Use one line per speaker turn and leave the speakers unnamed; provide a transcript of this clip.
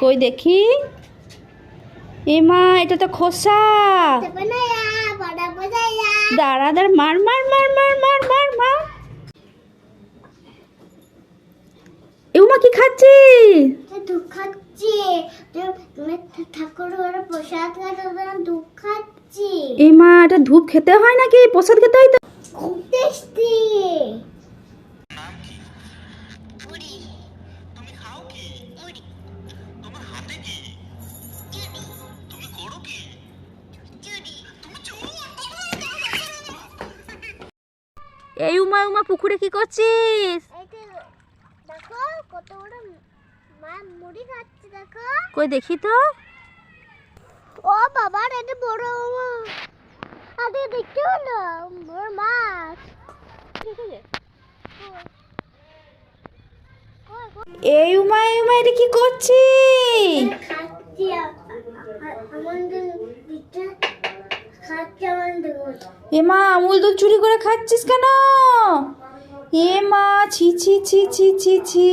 কই দেখি? এ মা এটা তো খোসা। দাঁড়া দাঁড়া মার মার মার মার মার মার মার। এ মা কি
খাচ্ছি?
এটা ধূপ খেতে হয় নাকি? প্রসাদ খেতে হয় তো?
খুব টেস্টি।
কি? তোমার হাতে কি? তুমি করো কি?
এই উমা উমা পুকুরে কি করছিস?
দেখো কত বড় মা মুড়ি খাচ্ছে দেখো।
কই দেখি তো।
ও বাবা এটা বড় মাছ আগে দেখতে হলো বড় মাছ।
এই উমা এই উমা, এটা কি করছি?
খাচ্ছি আমাদের দিতে খাচ্ছি আমাদের
এ মা, আমুল দুধ চুরি করে খাচ্ছিস কেন? এ মা, ছি ছি ছি ছি ছি ছি।